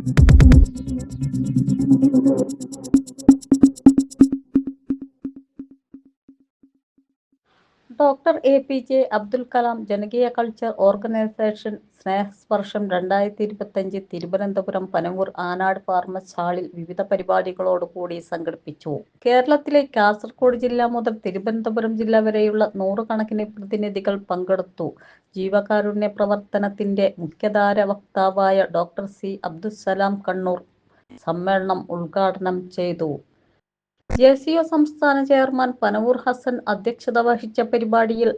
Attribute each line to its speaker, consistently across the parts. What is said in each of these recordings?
Speaker 1: Thank you. Doctor A P J Abdul Kalam ജനകീയ culture organisation സ്നേഹസ്പർശം രണ്ടായിരത്തി ഇരുപത്തഞ്ച് തിരുവനന്തപുരം പനവൂർ ആനാട് ഫാർമസ് ഹാളിൽ വിവിധ പരിപാടികളോടുകൂടി സംഘടിപ്പിച്ചു. കേരളത്തിലെ കാസർഗോഡ് ജില്ല മുതൽ തിരുവനന്തപുരം ജില്ല വരെയുള്ള നൂറുകണക്കിന് പ്രതിനിധികൾ പങ്കെടുത്തു. ജീവകാരുണ്യ പ്രവർത്തനത്തിന്റെ മുഖ്യധാര വക്താവായ ഡോക്ടർ സി അബ്ദുസലാം കണ്ണൂർ സമ്മേളനം ഉദ്ഘാടനം ചെയ്തു. ജെ സി ഒ സംസ്ഥാന ചെയർമാൻ പനവൂർ ഹസൻ അധ്യക്ഷത വഹിച്ച പരിപാടിയിൽ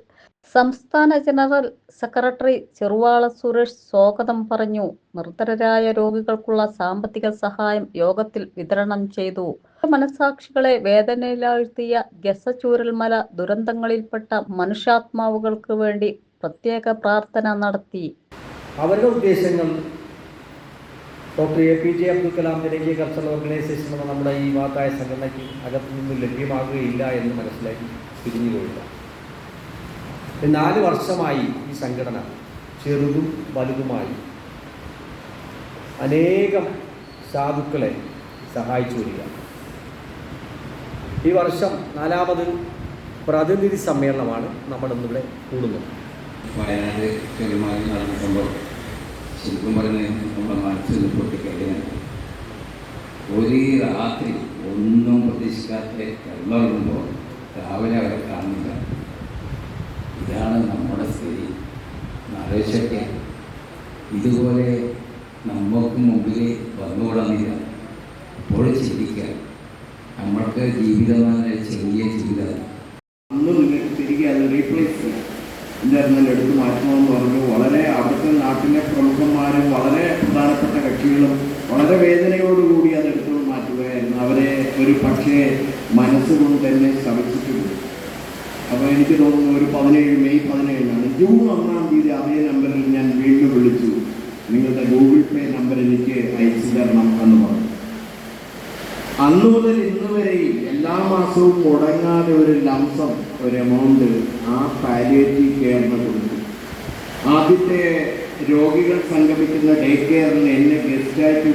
Speaker 1: സംസ്ഥാന ജനറൽ സെക്രട്ടറി ചെറുവാള സുരേഷ് സ്വാഗതം പറഞ്ഞു. നിർധരരായ രോഗികൾക്കുള്ള സാമ്പത്തിക സഹായം യോഗത്തിൽ വിതരണം ചെയ്തു. മനസാക്ഷികളെ വേദനയിലാഴ്ത്തിയ ഗസചൂരൽമല ദുരന്തങ്ങളിൽപ്പെട്ട മനുഷ്യാത്മാവുകൾക്ക് വേണ്ടി പ്രത്യേക പ്രാർത്ഥന നടത്തി.
Speaker 2: അവരുടെ ഉദ്ദേശങ്ങൾ doctor A P J Abdul Kalam ജനകീയ കൾച്ചറൽ ഓർഗനൈസേഷൻ എന്ന നമ്മുടെ ഈ മഹത്തായ സംഘടനയ്ക്ക് അകത്തു നിന്ന് ലഭ്യമാകുകയില്ല എന്ന് മനസ്സിലാക്കി പിരിഞ്ഞു പോയില്ല നാല് വർഷമായി ഈ സംഘടന ചെറുതും വലുതുമായി അനേകം സാധുക്കളെ സഹായിച്ചു വരിക ഈ വർഷം നാലാമത് പ്രതിനിധി സമ്മേളനമാണ് നമ്മളിന്നിവിടെ കൂടുന്നത്.
Speaker 3: വയനാട് നടന്ന സംഭവം ശരിക്കും പറഞ്ഞ് നമ്മുടെ മനസ്സിൽ പൊട്ടിക്കഴിഞ്ഞാൽ ഒരു രാത്രി ഒന്നും പ്രതീക്ഷിക്കാത്ത കിടന്നുറങ്ങുമ്പോൾ രാവിലെ അവരെ കാണുന്നില്ല. ഇതാണ് നമ്മുടെ സ്ഥിതി. ആലോചിച്ചൊക്കെ. ഇതുപോലെ നമുക്ക് മുമ്പിൽ വന്നുകൂടുന്നില്ല. അപ്പോൾ ചിന്തിക്കുക. നമ്മൾക്ക് ജീവിതമാണ് ചെറിയ ജീവിതമാണ്
Speaker 4: അന്ന് നിങ്ങൾക്ക് തിരികെ അത് റീപ്ലേസ് ചെയ്യാം. എന്തായിരുന്നാലും എടുത്തു മാറ്റണമെന്ന് പറഞ്ഞു. വളരെ അവിടുത്തെ നാട്ടിലെ പ്രമുഖന്മാരും വളരെ പ്രധാനപ്പെട്ട കക്ഷികളും വളരെ വേദനയോടുകൂടി അത് എടുത്തു മാറ്റുകയായിരുന്നു. അവരെ ഒരു പക്ഷേ മനസ്സുകൊണ്ട് തന്നെ ശമിച്ചിട്ടുണ്ട്. അപ്പോൾ എനിക്ക് തോന്നുന്നു ഒരു പതിനേഴ് മെയ് പതിനേഴിനാണ്. ജൂൺ ഒന്നാം തീയതി അതേ നമ്പറിൽ ഞാൻ വീണ്ടും വിളിച്ചു നിങ്ങളുടെ ഗൂഗിൾ പേ നമ്പർ എനിക്ക് അയച്ചു തരണം എന്ന് പറഞ്ഞു അന്ന് മുതൽ ഇന്ന് വരെയും എല്ലാ മാസവും മുടങ്ങാതെ ഒരു ലംസം ഒരു എമൗണ്ട് ആ പാലിയേറ്റീവ് കെയറിന് കൊടുത്തു. ആദ്യത്തെ രോഗികൾ സംഗമിക്കുന്ന ഡേ കെയറിന് എന്നെ ഗസ്റ്റായിട്ട്